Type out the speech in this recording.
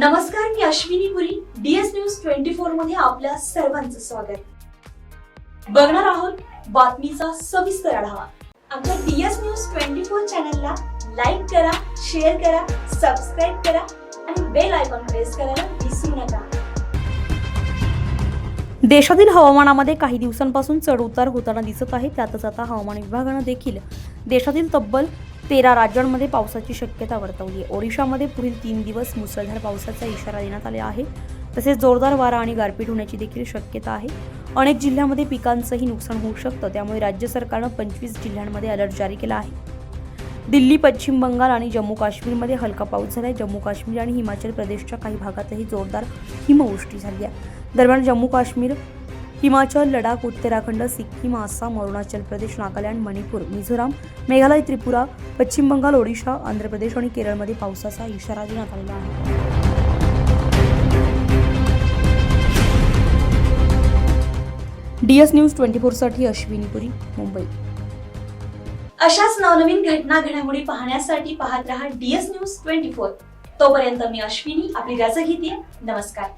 नमस्कार मी Ashwini Puri DS news twenty फोरमध्ये आपल्या सर्वांचं स्वागत. बघणार आहोत बातमीचा सविस्तर आढावा. आमच्या डीएस न्यूज ट्वेंटी फोर चॅनलला लाईक करा शेअर करा सबस्क्राईब करा आणि बेल आयकॉन प्रेस करायला विसरू नका. देशातील हवामानामध्ये काही दिवसांपासून चढउतार होताना दिसत आहे. त्यातच आता हवामान विभागानं देखील देशातील तब्बल तेरा राज्यांमध्ये पावसाची शक्यता वर्तवली आहे. ओडिशामध्ये पुढील तीन दिवस मुसळधार पावसाचा इशारा देण्यात आला आहे. तसेच जोरदार वारा आणि गारपीट होण्याची देखील शक्यता आहे. अनेक जिल्ह्यामध्ये पिकांचंही नुकसान होऊ शकतं. त्यामुळे राज्य सरकारनं पंचवीस जिल्ह्यांमध्ये अलर्ट जारी केला आहे. दिल्ली पश्चिम बंगाल आणि जम्मू काश्मीरमध्ये हलका पाऊस झाला आहे जम्मू काश्मीर आणि हिमाचल प्रदेशच्या काही भागातही जोरदार हिमवृष्टी झाली आहे. दरम्यान जम्मू काश्मीर हिमाचल लडाख उत्तराखंड सिक्कीम आसाम अरुणाचल प्रदेश नागालँड मणिपूर मिझोराम मेघालय त्रिपुरा पश्चिम बंगाल ओडिशा आंध्र प्रदेश आणि केरळमध्ये पावसाचा इशारा देण्यात आलेला आहे. डीएस न्यूज ट्वेंटी फोरसाठी अश्विनीपुरी मुंबई. अशाच नवनवीन घटना घडामोडी पाहण्यासाठी पाहत रहा डीएस न्यूज ट्वेंटी फोर. तोपर्यंत मी अश्विनी आपली रजा घेते नमस्कार.